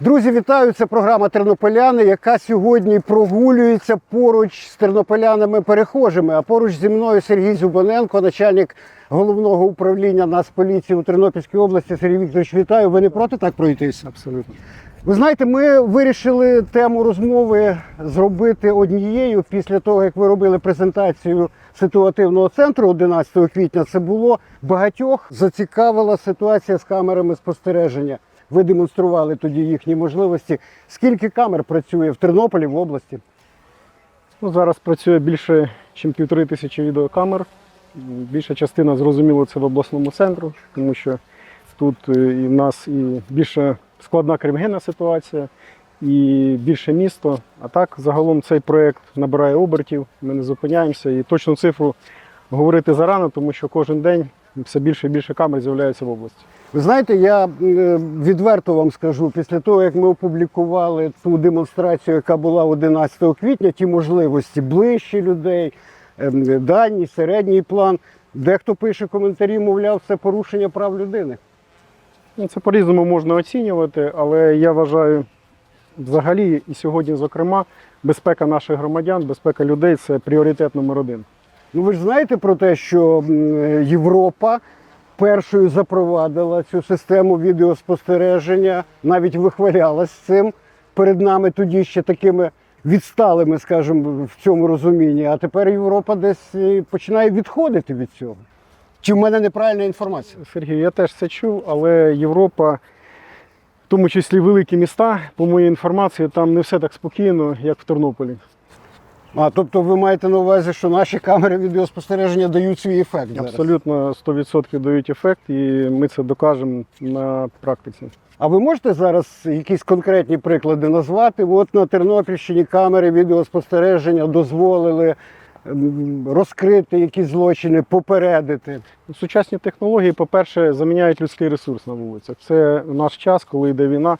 Друзі, вітаю! Це програма Тернополяни, яка сьогодні прогулюється поруч з тернополянами-перехожими. А поруч зі мною Сергій Зюбаненко, начальник головного управління Нацполіції у Тернопільській області. Сергій Вікторович, вітаю. Ви не проти так пройтись? Абсолютно. Ви знаєте, ми вирішили тему розмови зробити однією після того, як ви робили презентацію ситуативного центру 11 квітня. Це було багатьох зацікавила ситуація з камерами спостереження. Ви демонстрували тоді їхні можливості. Скільки камер працює в Тернополі в області? Ну, зараз працює більше, ніж півтори тисячі відеокамер. Більша частина, зрозуміло, це в обласному центру, тому що тут е, і в нас і більше складна кримінальна ситуація, і більше місто. А так, загалом цей проєкт набирає обертів, ми не зупиняємося. І точну цифру говорити зарано, тому що кожен день все більше і більше камер з'являється в області. Ви знаєте, я е, відверто вам скажу, після того, як ми опублікували ту демонстрацію, яка була 11 квітня, ті можливості ближче людей, ем, дальній, середній план. Дехто пише коментарі, мовляв, це порушення прав людини. Ну, Це по-різному можна оцінювати, але я вважаю, взагалі, і сьогодні, зокрема, безпека наших громадян, безпека людей це пріоритет номер один. Ну ви ж знаєте про те, що Європа першою запровадила цю систему відеоспостереження, навіть вихвалялась цим перед нами тоді ще такими відсталими, скажімо, в цьому розумінні. А тепер Європа десь е, починає відходити від цього. Чи в мене неправильна інформація? Сергій, я теж це чув, але Європа, в тому числі великі міста, по моїй інформації, там не все так спокійно, як в Тернополі. А тобто ви маєте на увазі, що наші камери відеоспостереження дають свій ефект? Зараз? Абсолютно 100% дають ефект, і ми це докажемо на практиці. А ви можете зараз якісь конкретні приклади назвати? От на Тернопільщині камери відеоспостереження дозволили розкрити якісь злочини, попередити. Сучасні технології, по-перше, заміняють людський ресурс на вулицях. Це в наш час, коли йде війна,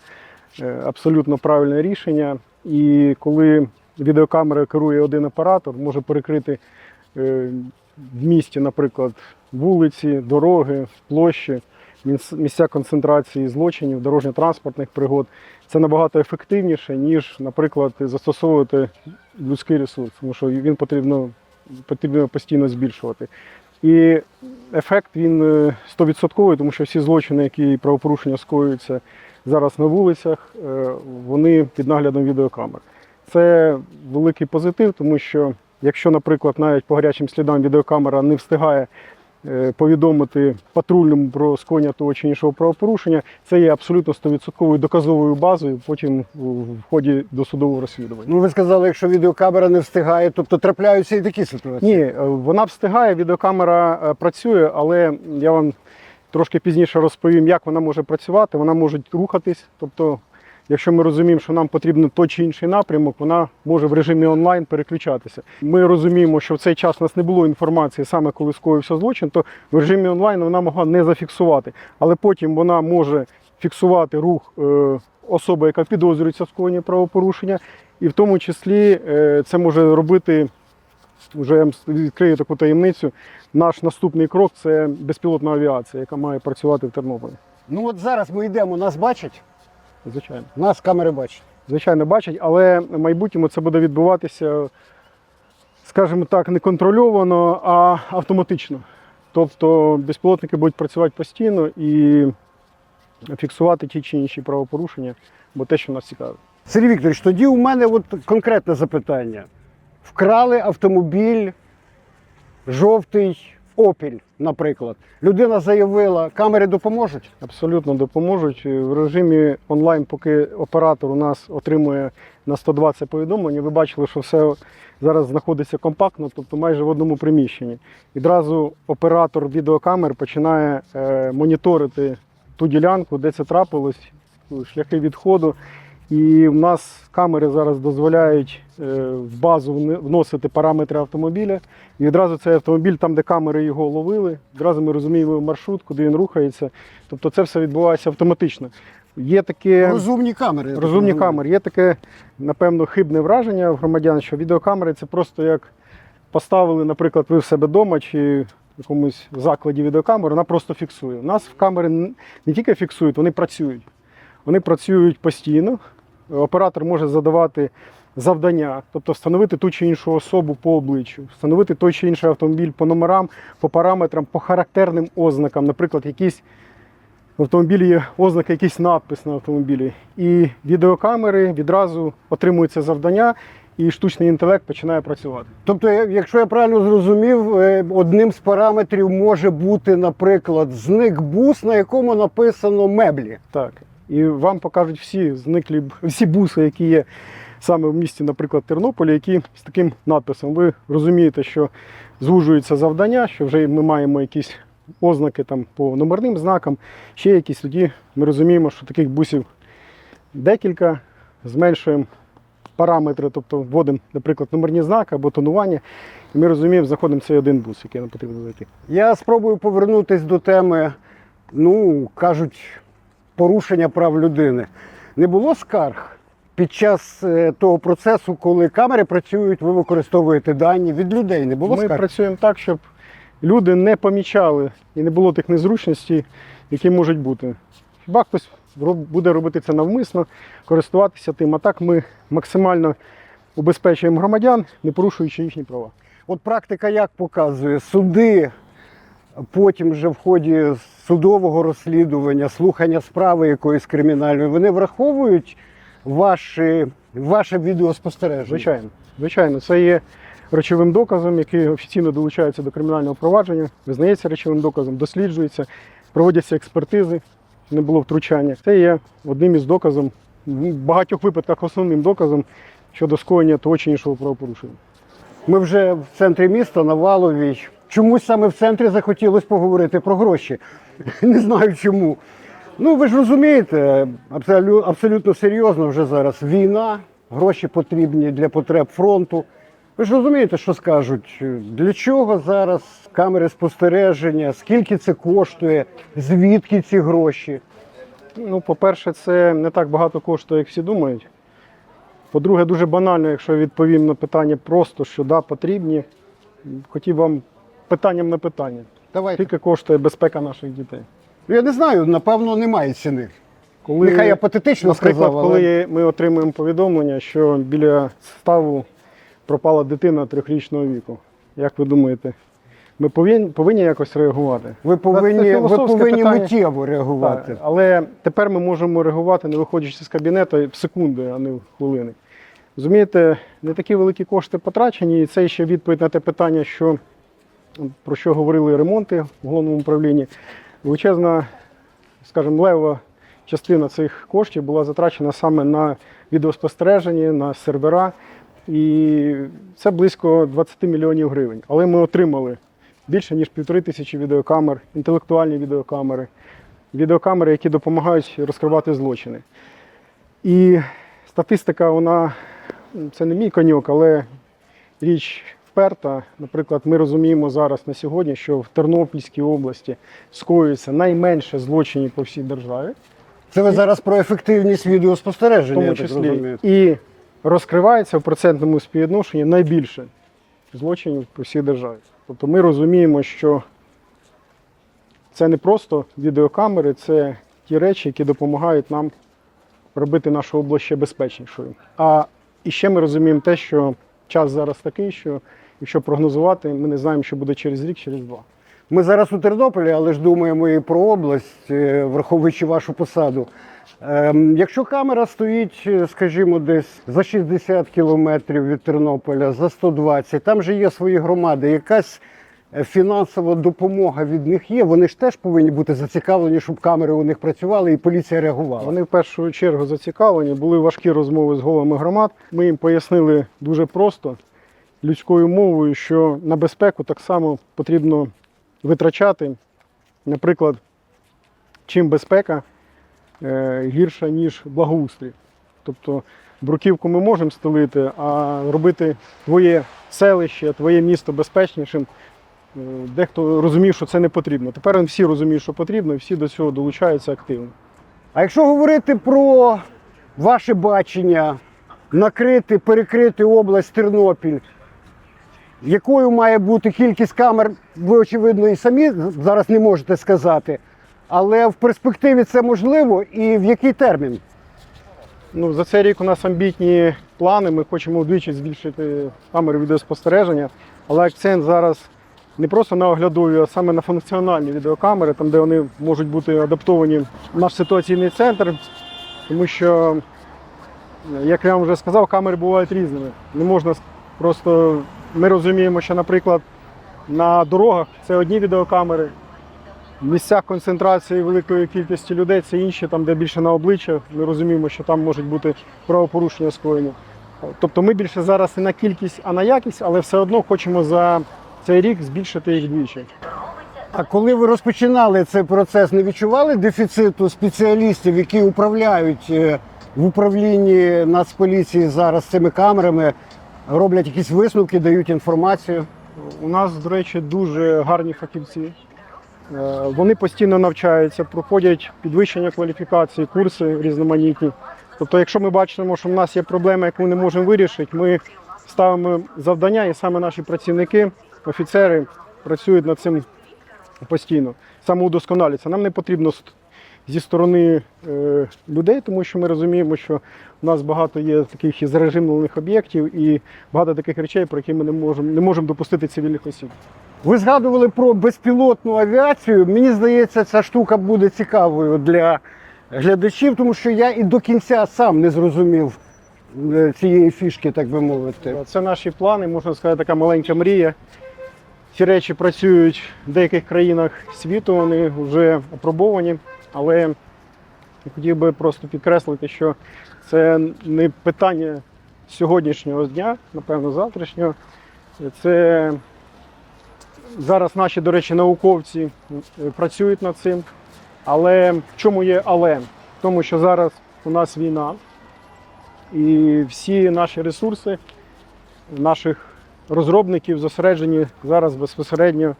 е, абсолютно правильне рішення. І коли відеокамерою керує один оператор, може перекрити е, в місті, наприклад, вулиці, дороги, площі, місця концентрації злочинів, дорожньо-транспортних пригод. Це набагато ефективніше, ніж, наприклад, застосовувати людський ресурс, тому що він потрібно, потрібно постійно збільшувати. І ефект він е, 100%, тому що всі злочини, які правопорушення скоюються зараз на вулицях, е, вони під наглядом відеокамер. Це великий позитив, тому що якщо, наприклад, навіть по гарячим слідам відеокамера не встигає е, повідомити патрульному про скоєння того чи іншого правопорушення, це є абсолютно 100% доказовою базою потім в ході досудового розслідування. Ну ви сказали, якщо відеокамера не встигає, тобто трапляються і такі ситуації. Ні, е, вона встигає, відеокамера е, працює, але я вам трошки пізніше розповім, як вона може працювати. Вона може рухатись. Тобто, якщо ми розуміємо, що нам потрібен той чи інший напрямок, вона може в режимі онлайн переключатися. Ми розуміємо, що в цей час у нас не було інформації саме коли скоївся злочин, то в режимі онлайн вона могла не зафіксувати. Але потім вона може фіксувати рух е, особи, яка підозрюється в скоєнні правопорушення, і в тому числі е, це може робити вже я відкрию таку таємницю. Наш наступний крок це безпілотна авіація, яка має працювати в Тернополі. Ну от зараз ми йдемо, нас бачать, Звичайно. нас камери бачать. Звичайно, бачать, але в майбутньому це буде відбуватися, скажімо так, не контрольовано, а автоматично. Тобто безпілотники будуть працювати постійно і фіксувати ті чи інші правопорушення, бо те, що нас цікавить. Сергій Вікторович, тоді у мене от конкретне запитання. Вкрали автомобіль жовтий Опіль, наприклад. Людина заявила, камери допоможуть. Абсолютно допоможуть. В режимі онлайн, поки оператор у нас отримує на 120 повідомлень, ви бачили, що все зараз знаходиться компактно, тобто майже в одному приміщенні. Відразу оператор відеокамер починає е, моніторити ту ділянку, де це трапилось, шляхи відходу. І в нас камери зараз дозволяють е, в базу вносити параметри автомобіля. І відразу цей автомобіль, там, де камери його ловили, відразу ми розуміємо маршрут, куди він рухається. Тобто це все відбувається автоматично. Є таке Розумні камери. розумні камери, є таке, напевно, хибне враження в громадян, що відеокамери це просто як поставили, наприклад, ви в себе вдома чи в якомусь закладі відеокамеру, вона просто фіксує. У нас в камери не тільки фіксують, вони працюють. Вони працюють постійно. Оператор може задавати завдання, тобто встановити ту чи іншу особу по обличчю, встановити той чи інший автомобіль по номерам, по параметрам, по характерним ознакам, наприклад, якісь в автомобілі є ознаки, якийсь надпис на автомобілі. І відеокамери відразу отримують це завдання, і штучний інтелект починає працювати. Тобто, якщо я правильно зрозумів, е, одним з параметрів може бути, наприклад, зник бус, на якому написано меблі. Так. І вам покажуть всі зниклі всі буси, які є саме в місті, наприклад, Тернополі, які з таким надписом. Ви розумієте, що звужується завдання, що вже ми маємо якісь ознаки там по номерним знакам, ще якісь. Тоді ми розуміємо, що таких бусів декілька, зменшуємо параметри, тобто вводимо, наприклад, номерні знаки або тонування, і ми розуміємо, знаходимо цей один бус, який нам потрібно знайти. Я спробую повернутися до теми, ну, кажуть, порушення прав людини. Не було скарг під час е, того процесу, коли камери працюють, ви використовуєте дані від людей. Не було Ми скарг? працюємо так, щоб люди не помічали і не було тих незручностей, які можуть бути. Хіба хтось буде робити це навмисно, користуватися тим, а так ми максимально убезпечуємо громадян, не порушуючи їхні права. От практика як показує, суди потім вже в ході судового розслідування, слухання справи якоїсь кримінальної, вони враховують ваші, ваше відеоспостереження. Звичайно, звичайно, це є речовим доказом, який офіційно долучається до кримінального провадження, визнається речовим доказом, досліджується, проводяться експертизи, не було втручання. Це є одним із доказів, в багатьох випадках основним доказом щодо скоєння того чи іншого правопорушення. Ми вже в центрі міста на Валовій. Чомусь саме в центрі захотілося поговорити про гроші. Не знаю чому. Ну, ви ж розумієте, абсолютно серйозно вже зараз війна, гроші потрібні для потреб фронту. Ви ж розумієте, що скажуть, для чого зараз камери спостереження, скільки це коштує, звідки ці гроші? Ну, по-перше, це не так багато коштує, як всі думають. По-друге, дуже банально, якщо відповім на питання просто, що да, потрібні. Хотів вам питанням на питання. Давайте. Скільки коштує безпека наших дітей? Я не знаю, напевно, немає ціни. Коли, Нехай я патетично наприклад, сказав, але... коли ми отримуємо повідомлення, що біля ставу пропала дитина трьохрічного віку. Як ви думаєте, ми повинні, повинні якось реагувати? Ви Це повинні, ви повинні питання. миттєво реагувати. Так, але тепер ми можемо реагувати, не виходячи з кабінету в секунди, а не в хвилини. Розумієте, не такі великі кошти потрачені, і це ще відповідь на те питання, що, про що говорили ремонти в головному управлінні. Величезна, скажімо, лева частина цих коштів була затрачена саме на відеоспостереження, на сервера. І це близько 20 мільйонів гривень. Але ми отримали більше ніж півтори тисячі відеокамер, інтелектуальні відеокамери, відеокамери, які допомагають розкривати злочини. І статистика, вона це не мій коньок, але річ вперта. Наприклад, ми розуміємо зараз на сьогодні, що в Тернопільській області скоюється найменше злочинів по всій державі, Це ви зараз про ефективність в відеоспостереження, тому я так розумію. і розкривається в процентному співвідношенні найбільше злочинів по всій державі. Тобто ми розуміємо, що це не просто відеокамери, це ті речі, які допомагають нам робити нашу область ще безпечнішою. А і ще ми розуміємо те, що час зараз такий, що якщо прогнозувати, ми не знаємо, що буде через рік, через два. Ми зараз у Тернополі, але ж думаємо і про область, е, враховуючи вашу посаду. Ем, Якщо камера стоїть, е, скажімо, десь за 60 кілометрів від Тернополя, за 120, там же є свої громади, якась е, фінансова допомога від них є. Вони ж теж повинні бути зацікавлені, щоб камери у них працювали і поліція реагувала. Вони в першу чергу зацікавлені, були важкі розмови з головами громад. Ми їм пояснили дуже просто людською мовою, що на безпеку так само потрібно витрачати. Наприклад, чим безпека е, гірша, ніж благоустрій. Тобто бруківку ми можемо стелити, а робити твоє селище, твоє місто безпечнішим. е, Дехто розумів, що це не потрібно. Тепер всі розуміють, що потрібно, і всі до цього долучаються активно. А якщо говорити про ваше бачення, накрити, перекрити область Тернопіль, якою має бути кількість камер, ви очевидно і самі зараз не можете сказати. але в перспективі це можливо і в який термін? Ну, за цей рік у нас амбітні плани. Ми хочемо вдвічі збільшити камери відеоспостереження, але акцент зараз не просто на оглядові, а саме на функціональні відеокамери, там, де вони можуть бути адаптовані в наш ситуаційний центр. Тому що, як я вам вже сказав, камери бувають різними. Не можна просто. Ми розуміємо, що, наприклад, на дорогах це одні відеокамери, в місцях концентрації великої кількості людей це інші, там, де більше на обличчя. Ми розуміємо, що там можуть бути правопорушення скоєні. Тобто ми більше зараз не на кількість, а на якість, але все одно хочемо за цей рік збільшити їх двічі. А коли ви розпочинали цей процес, не відчували дефіциту спеціалістів, які управляють е, в управлінні Нацполіції зараз цими камерами, роблять якісь висновки, дають інформацію? У нас, до речі, дуже гарні фахівці. Е, Вони постійно навчаються, проходять підвищення кваліфікації, курси різноманітні. Тобто, якщо ми бачимо, що в нас є проблема, яку ми не можемо вирішити, ми ставимо завдання, і саме наші працівники, офіцери працюють над цим постійно, самоудосконалюються. Нам не потрібно зі сторони е, людей, тому що ми розуміємо, що у нас багато є таких і зарежимлених об'єктів і багато таких речей, про які ми не можемо не можемо допустити цивільних осіб. Ви згадували про безпілотну авіацію. Мені здається, ця штука буде цікавою для глядачів, тому що я і до кінця сам не зрозумів е, цієї фішки, так би мовити. Це наші плани, можна сказати, така маленька мрія. Ці речі працюють в деяких країнах світу, вони вже опробовані, але я хотів би просто підкреслити, що це не питання сьогоднішнього дня, напевно, завтрашнього. Це зараз наші, до речі, науковці е, працюють над цим. Але в чому є але? В тому, що зараз у нас війна, і всі наші ресурси наших розробників зосереджені зараз безпосередньо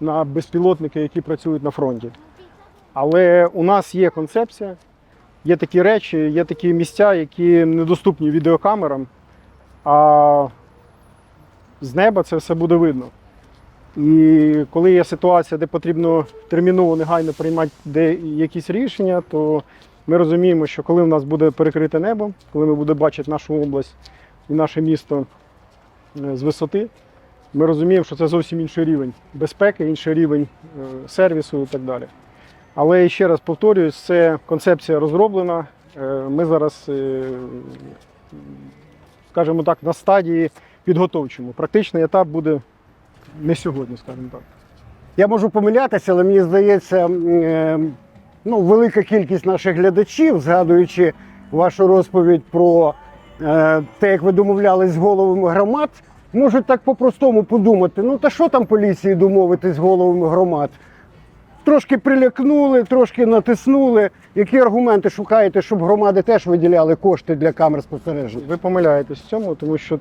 на безпілотники, які працюють на фронті. Але у нас є концепція, є такі речі, є такі місця, які недоступні відеокамерам, а з неба це все буде видно. І коли є ситуація, де потрібно терміново негайно приймати якісь рішення, то ми розуміємо, що коли в нас буде перекрите небо, коли ми будемо бачити нашу область і наше місто е, з висоти, ми розуміємо, що це зовсім інший рівень безпеки, інший рівень е, сервісу і так далі. Але ще раз повторюю, це концепція розроблена. Е, Ми зараз, е, скажімо так, на стадії підготовчому. Практичний етап буде не сьогодні, скажімо так. Я можу помилятися, але мені здається, е, ну, велика кількість наших глядачів, згадуючи вашу розповідь про те, як ви домовлялись з головами громад, можуть так по-простому подумати: ну та що там поліції домовитись з головами громад? Трошки прилякнули, трошки натиснули. Які аргументи шукаєте, щоб громади теж виділяли кошти для камер спостереження? Ви помиляєтесь в цьому, тому що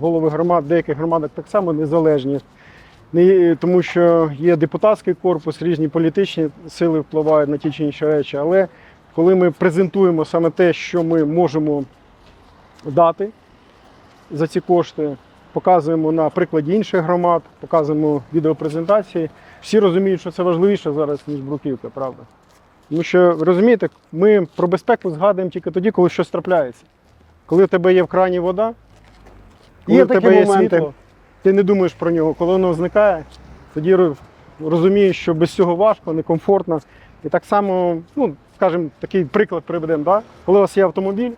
голови громад, деяких громадах так само незалежні. Не- Тому що є депутатський корпус, різні політичні сили впливають на ті чи інші речі. Але коли ми презентуємо саме те, що ми можемо дати за ці кошти, показуємо на прикладі інших громад, показуємо відеопрезентації, всі розуміють, що це важливіше зараз, ніж бруківка, правда. Тому що, розумієте, ми про безпеку згадуємо тільки тоді, коли щось трапляється. Коли в тебе є в крані вода, коли Є в тебе є моменти. світло, ти не думаєш про нього. Коли воно зникає, тоді розумієш, що без цього важко, некомфортно. І так само, ну, скажімо, такий приклад приведемо, да? коли у вас є автомобіль,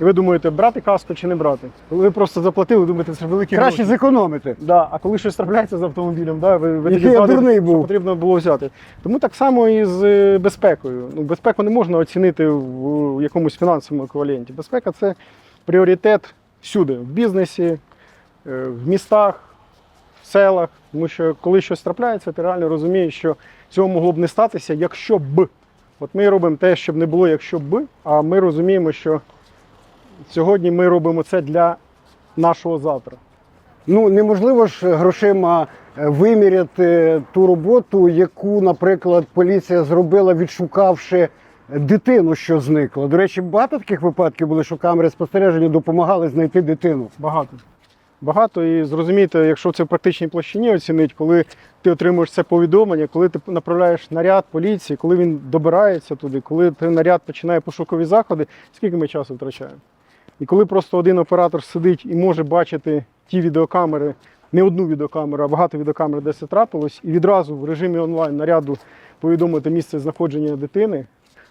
і ви думаєте, брати каску чи не брати. Коли ви просто заплатили, думаєте, це великі Краще гроші. зекономити. Да, а коли щось трапляється з автомобілем, да, ви, ви Який я дурний що потрібно було взяти. Тому так само і з е, безпекою. Ну, безпеку не можна оцінити в в якомусь фінансовому еквіваленті. Безпека це пріоритет всюди, в бізнесі, е, в містах, в селах. Тому що коли щось трапляється, ти реально розумієш, що цього могло б не статися, якщо б. От ми робимо те, щоб не було, якщо б, а ми розуміємо, що сьогодні ми робимо це для нашого завтра. Ну неможливо ж грошима е, виміряти ту роботу, яку, наприклад, поліція зробила, відшукавши дитину, що зникла. До речі, багато таких випадків були, що камери спостереження допомагали знайти дитину. Багато. багато. І зрозумієте, якщо це в практичній площині оцінить, коли ти отримуєш це повідомлення, коли ти направляєш наряд поліції, коли він добирається туди, коли ти наряд починає пошукові заходи, скільки ми часу втрачаємо? І коли просто один оператор сидить і може бачити ті відеокамери, не одну відеокамеру, а багато відеокамер, де це трапилось, і відразу в режимі онлайн наряду повідомити місце знаходження дитини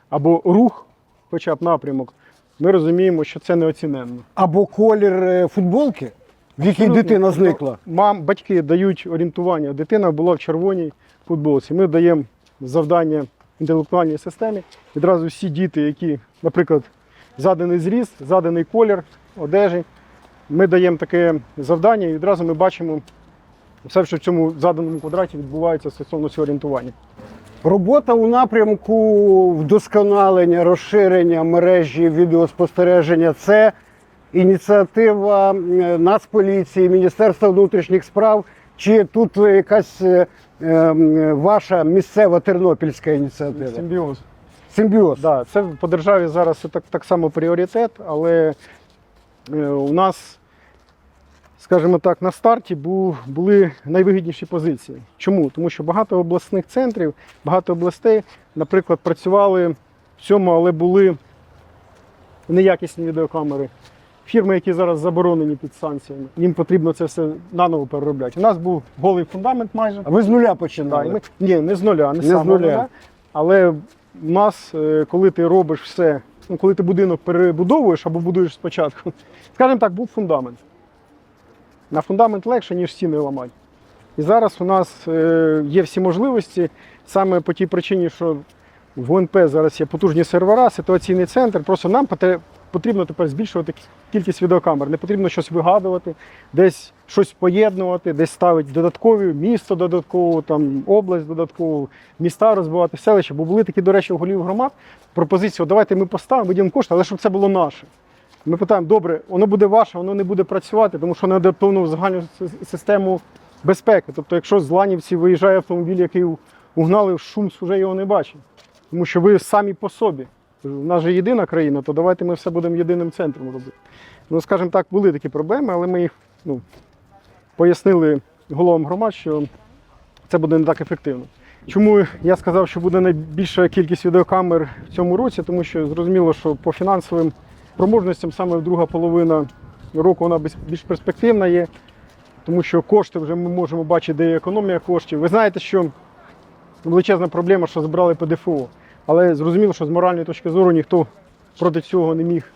або рух, хоча б напрямок, ми розуміємо, що це неоціненно. Або колір е, футболки, в якій Абсолютно. дитина зникла. Мам, батьки дають орієнтування. Дитина була в червоній футболці. Ми даємо завдання інтелектуальній системі. Відразу всі діти, які, наприклад, заданий зріст, заданий колір одежі. Ми даємо таке завдання і відразу ми бачимо все, що в цьому заданому квадраті відбувається стосовно цього орієнтування. Робота у напрямку вдосконалення, розширення мережі відеоспостереження це ініціатива Нацполіції, Міністерства внутрішніх справ, чи тут якась е, ваша місцева тернопільська ініціатива? Симбіоз. Симбіоз. Да, це по державі зараз так, так само пріоритет, але е, у нас, скажімо так, на старті був, були найвигідніші позиції. Чому? Тому що багато обласних центрів, багато областей, наприклад, працювали в цьому, але були неякісні відеокамери. Фірми, які зараз заборонені під санкціями, їм потрібно це все наново переробляти. У нас був голий фундамент майже. А ви з нуля Да, починали? і ми, ні, не з нуля, не, Не з з нуля. нуля. Але в нас, е, коли ти робиш все, ну, коли ти будинок перебудовуєш або будуєш спочатку, скажімо так, був фундамент. На фундамент легше, ніж стіни ламати. І зараз у нас е, є всі можливості саме по тій причині, що в ОНП зараз є потужні сервера, ситуаційний центр. Просто нам потрібно тепер збільшувати кількість відеокамер. Не потрібно щось вигадувати, десь щось поєднувати, десь ставити додаткові місто додатково, там область додатково, міста розбивати, селища. Бо були такі, до речі, у голів громад пропозиції, давайте ми поставимо, виділимо кошти, але щоб це було наше. Ми питаємо, добре, воно буде ваше, воно не буде працювати, тому що не адаптовано в загальну систему безпеки. Тобто, якщо з Ланівці виїжджає автомобіль, який угнали, шум вже його не бачить. Тому що ви самі по собі. У нас же єдина країна, то давайте ми все будемо єдиним центром робити. Ну, скажімо так, були такі проблеми, але ми їх ну, пояснили головам громад, що це буде не так ефективно. Чому я сказав, що буде найбільша кількість відеокамер в цьому році, тому що зрозуміло, що по фінансовим спроможностям саме друга половина року вона більш- перспективна є, тому що кошти вже ми можемо бачити, де є економія коштів. Ви знаєте, що величезна проблема, що забрали ПДФО. Але зрозуміло, що з моральної точки зору ніхто проти цього не міг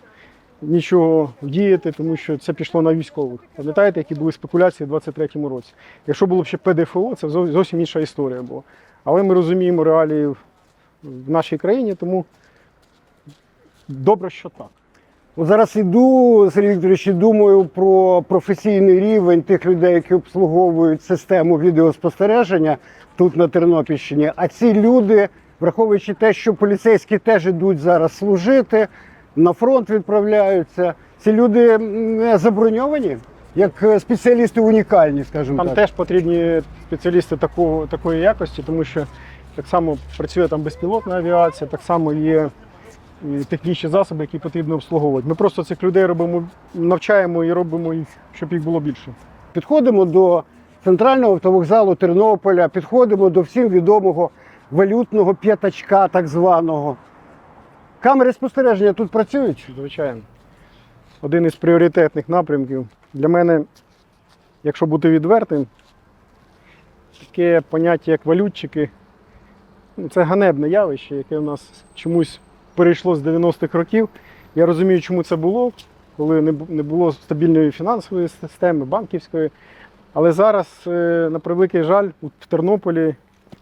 нічого вдіяти, тому що це пішло на військових. Пам'ятаєте, які були спекуляції в 23-му році? Якщо було б ще ПДФО, це зовсім інша історія була. Але ми розуміємо реалії в- нашій країні, тому добре, що так. От зараз іду, Сергій Вікторович, і думаю про професійний рівень тих людей, які обслуговують систему відеоспостереження тут на Тернопільщині. А ці люди, враховуючи те, що поліцейські теж ідуть зараз служити, на фронт відправляються. Ці люди не заброньовані, як е, спеціалісти унікальні, скажімо Там так. теж потрібні спеціалісти такого, такої якості, тому що так само працює там безпілотна авіація, так само є технічні засоби, які потрібно обслуговувати. Ми просто цих людей робимо, навчаємо і робимо їх, щоб їх було більше. Підходимо до центрального автовокзалу Тернополя, підходимо до всім відомого валютного п'ятачка, так званого. Камери спостереження тут працюють. Звичайно. Один із пріоритетних напрямків. Для мене, якщо бути відвертим, таке поняття, як валютчики, це ганебне явище, яке в нас чомусь перейшло з 90-х років. Я розумію, чому це було, коли не було стабільної фінансової системи, банківської. Але зараз, е, на превеликий жаль, у Тернополі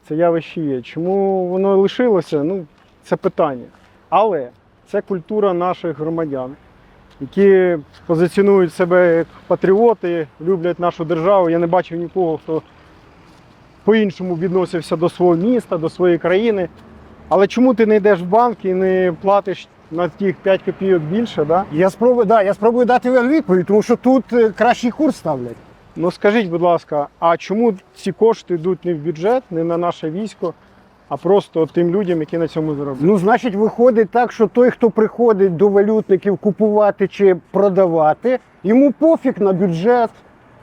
це явище є. Чому воно лишилося? Ну, це питання. Але це культура наших громадян, які позиціонують себе як патріоти, люблять нашу державу. Я не бачив нікого, хто по-іншому відносився до свого міста, до своєї країни. Але чому ти не йдеш в банк і не платиш на тих 5 копійок більше? Да? Я спробую, да, я спробую дати вам відповідь, тому що тут е, кращий курс ставлять. Ну скажіть, будь ласка, а чому ці кошти йдуть не в бюджет, не на наше військо, а просто тим людям, які на цьому заробляють? Ну, значить, виходить так, що той, хто приходить до валютників купувати чи продавати, йому пофіг на бюджет,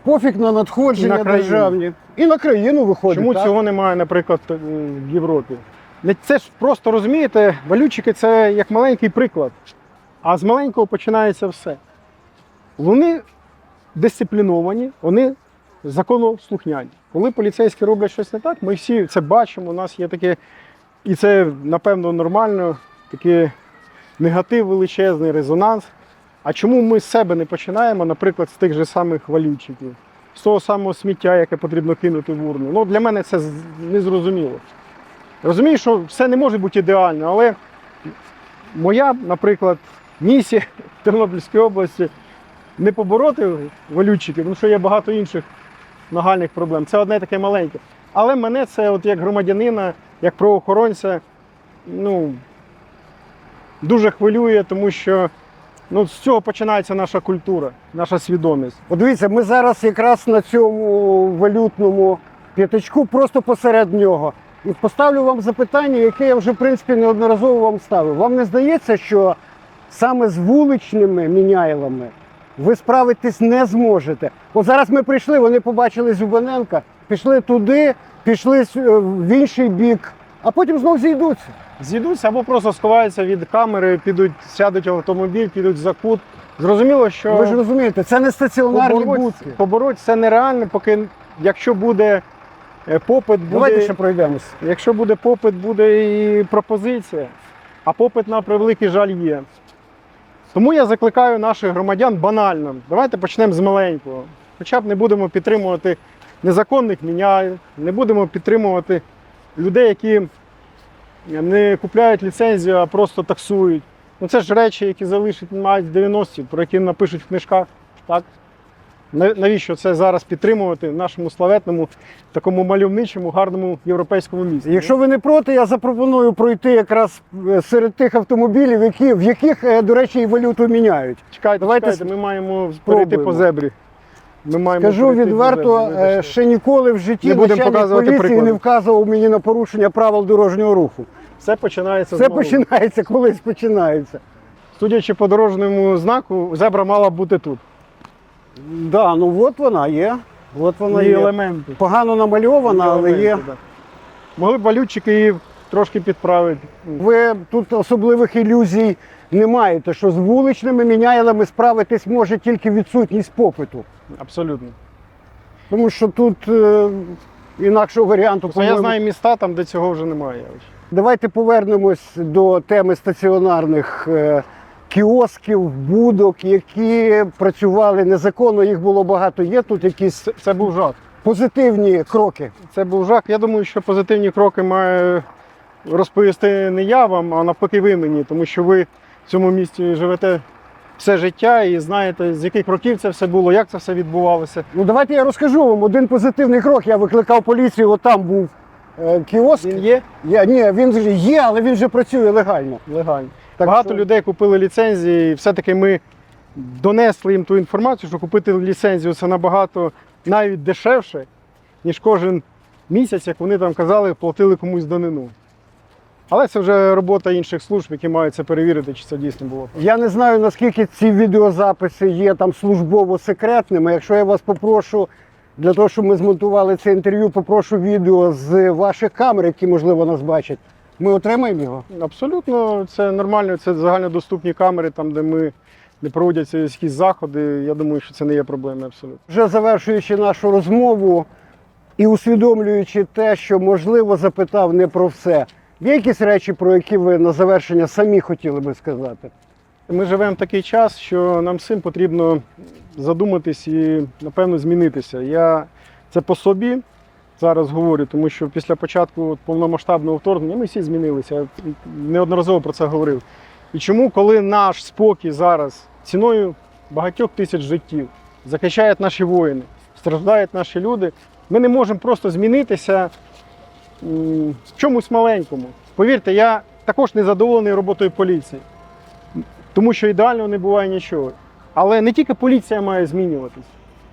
Пофіг на надходження І на країну. державні. І на країну виходить. Чому так? цього немає, наприклад, е, в Європі? Це ж просто розумієте, валютчики це як маленький приклад. А з маленького починається все. Вони дисципліновані, вони законослухняні. Коли поліцейські роблять щось не так, ми всі це бачимо. У нас є таке, і це напевно нормально, такий негатив величезний, резонанс. А чому ми з себе не починаємо, наприклад, з тих же самих валютчиків, з того самого сміття, яке потрібно кинути в урну? Ну, для мене це незрозуміло. Розумію, що все не може бути ідеально, але моя, наприклад, місія в Тернопільській області не побороти валютчиків, тому що є багато інших нагальних проблем. Це одне таке маленьке. Але мене це, от як громадянина, як правоохоронця, ну, дуже хвилює, тому що ну, з цього починається наша культура, наша свідомість. От дивіться, ми зараз якраз на цьому валютному п'ятачку, просто посеред нього. І поставлю вам запитання, яке я вже в принципі неодноразово вам ставив. Вам не здається, що саме з вуличними міняйлами ви справитись не зможете? От зараз ми прийшли, вони побачили Зюбаненка, пішли туди, пішли е, в інший бік, а потім знов зійдуться. Зійдуться або просто сховаються від камери, підуть, сядуть в автомобіль, підуть за кут. Зрозуміло, що Ви ж розумієте, це не стаціонарні побороть, будки. побороть це нереально, поки якщо буде е, попит, буде, Давайте ще пройдемося. якщо буде попит, буде і пропозиція. А попит на превеликий жаль є. Тому я закликаю наших громадян банально. Давайте почнемо з маленького. Хоча б не будемо підтримувати незаконних міняй, не будемо підтримувати людей, які не купляють ліцензію, а просто таксують. Ну це ж речі, які залишать мають 90-ті, про які напишуть в книжках. Так? На- Навіщо це зараз підтримувати в нашому славетному, такому мальовничому, гарному європейському місті? Якщо ви не проти, я запропоную пройти якраз е, серед тих автомобілів, які, в яких, е, до речі, і валюту міняють. чекайте, давайте чекайте, ми маємо перейти по зебрі. Ми маємо Кажу відверто, зебрі, е, ще ніколи в житті Не начальник поліції приклади. не вказував мені на порушення правил дорожнього руху. Все починається Це з малого. починається, колись починається. Судячи по дорожньому знаку, зебра мала бути тут. Да, ну от вона є. От вона Є є. елементи. Погано намальована, але є. Елементи, да. Могли б валютчики її трошки підправити. Ви тут особливих ілюзій не маєте, що з вуличними міняйлами справитись може тільки відсутність попиту. Абсолютно. Тому що тут е, інакшого варіанту Тобто я по-моєму, знаю міста, там, де цього вже немає. Давайте повернемось до теми стаціонарних е, кіосків, будок, які працювали незаконно. Їх було багато. Є тут якісь Це, був жах. позитивні кроки. Це був жах. Я думаю, що позитивні кроки має розповісти не я вам, а навпаки ви мені, тому що ви в цьому місті живете все життя і знаєте, з яких років це все було, як це все відбувалося. Ну давайте я розкажу вам один позитивний крок. Я викликав поліцію. От там був е, кіоск. Він є Я, ні, він є, але він вже працює легально. легально. Так Багато що- людей купили ліцензії, і все-таки ми донесли їм ту інформацію, що купити ліцензію це набагато навіть дешевше, ніж кожен місяць, як вони там казали, платили комусь данину. Але це вже робота інших служб, які мають це перевірити, чи це дійсно було. Я не знаю, наскільки ці відеозаписи є там службово секретними. Якщо я вас попрошу для того, щоб ми змонтували це інтерв'ю, попрошу відео з ваших камер, які можливо нас бачать. Ми отримаємо його. Абсолютно, це нормально, це загальнодоступні камери, там, де ми не проводяться якісь заходи. Я думаю, що це не є проблемою абсолютно. Вже завершуючи нашу розмову і усвідомлюючи те, що можливо запитав не про все. Є якісь речі, про які ви на завершення самі хотіли би сказати? Ми живемо в такий час, що нам всім потрібно задуматись і, напевно, змінитися. Я це по собі зараз говорю, тому що після початку повномасштабного вторгнення ми всі змінилися. Я неодноразово про це говорив. І чому, коли наш спокій зараз ціною багатьох тисяч життів захищають наші воїни, страждають наші люди, ми не можемо просто змінитися в чомусь маленькому. Повірте, я також не задоволений роботою поліції тому що ідеально не буває нічого. Але не тільки поліція має змінюватись.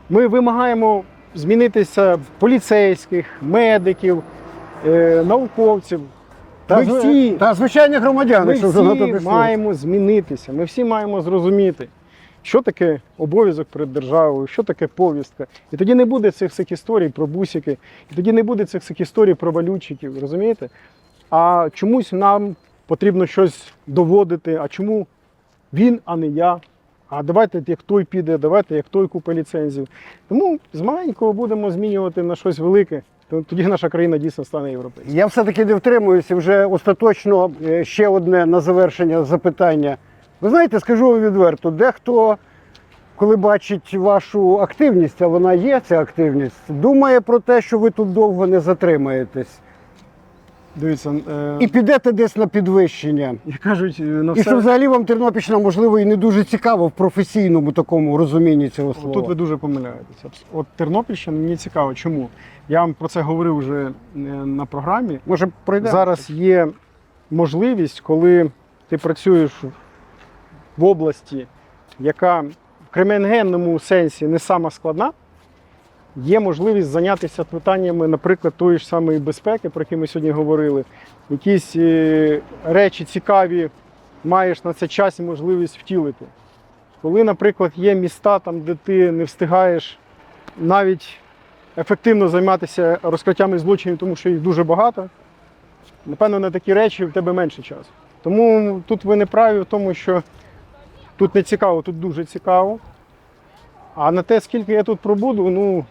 Ми вимагаємо змінитися в поліцейських, медиків, е, науковців. Ми всі, та звичайні громадяни, ми вже всі маємо змінитися. Ми всі маємо зрозуміти, що таке обов'язок перед державою, що таке повістка. І тоді не буде цих всіх історій про бусики, і тоді не буде цих всіх історій про валютчиків, розумієте? А чомусь нам потрібно щось доводити. А чому він, а не я? А давайте як той піде, давайте як той купить ліцензію. Тому з маленького будемо змінювати на щось велике. то Тоді наша країна дійсно стане європейською. Я все-таки не втримуюся. Вже остаточно е, ще одне на завершення запитання. Ви знаєте, скажу вам відверто, дехто, коли бачить вашу активність, а вона є, ця активність, думає про те, що ви тут довго не затримаєтесь. Дивіться, е, І підете десь на підвищення. як кажуть, е, на І що взагалі вам Тернопільщина, можливо, і не дуже цікаво в професійному такому розумінні цього слова. Тут ви дуже помиляєтеся. От Тернопільщина мені цікаво, чому? Я вам про це говорив вже е, на програмі. Може, пройдемо? Зараз є можливість, коли ти працюєш в області, яка в криміногенному сенсі не сама складна, є можливість зайнятися питаннями, наприклад, тої ж самої безпеки, про які ми сьогодні говорили. Якісь е, речі цікаві маєш на це час і можливість втілити. Коли, наприклад, є міста, там, де ти не встигаєш навіть ефективно займатися розкриттями злочинів, тому що їх дуже багато, напевно, на такі речі в тебе менше часу. Тому тут ви не праві в тому, що тут не цікаво, тут дуже цікаво. А на те, скільки я тут пробуду, ну,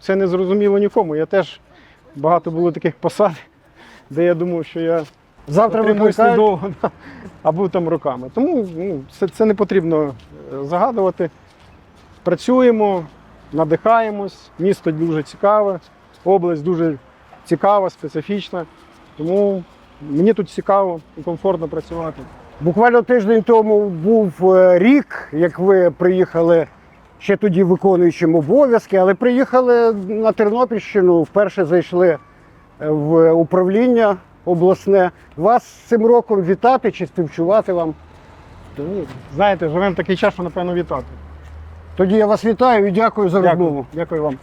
це не зрозуміло нікому. Я теж багато було таких посад, де я думав, що я Завтра викликають. недовго, да, а був там роками. Тому ну, це, це не потрібно е, загадувати. Працюємо, надихаємось, місто дуже цікаве, область дуже цікава, специфічна. Тому мені тут цікаво і комфортно працювати. Буквально тиждень тому був е, рік, як ви приїхали ще тоді виконуючим обов'язки, але приїхали на Тернопільщину, вперше зайшли е, в управління обласне. Вас з цим роком вітати чи співчувати вам. Знаєте, живемо такий час, що напевно вітати. Тоді я вас вітаю і дякую за розмову. Дякую вам.